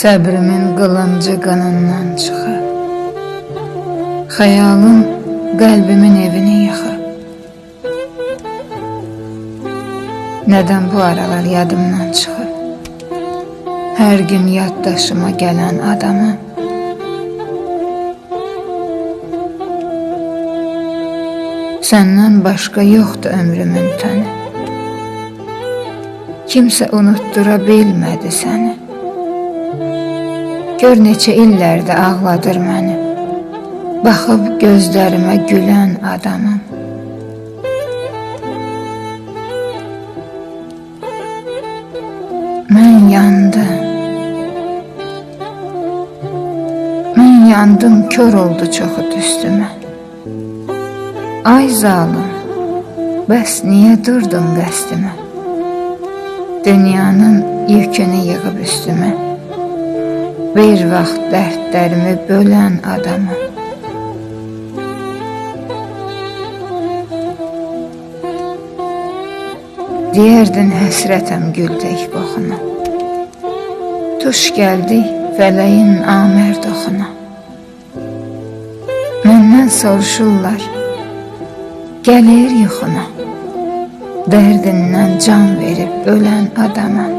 Səbrimin qılıncı qanından çıxır. Xəyalım qəlbimin evini yıxır. Nədən bu aralar yadımdan çıxır? Hər gün yaddaşıma gələn adamı Səndən başqa yoxdur ömrümün təni. Kimsə unutdura bilmədi səni. Gör neçə illərdə ağladır məni. Baxıb gözlərimə gülən adamım. Mən yandım. Mən yandım, kör oldu çoxu üstümə. Ay zalım, bəs niyə durdun qəsdimə? Dünyanın yükünü yığıb üstümə. Bir vaxt dərdlərimi bölən adamı. Deyərdin həsrətəm gültək qoxuna. Tuş gəldi fələyin amər doxuna. Məndən soruşurlar, gəlir yuxuna. Dərdindən can verib ölən adamam.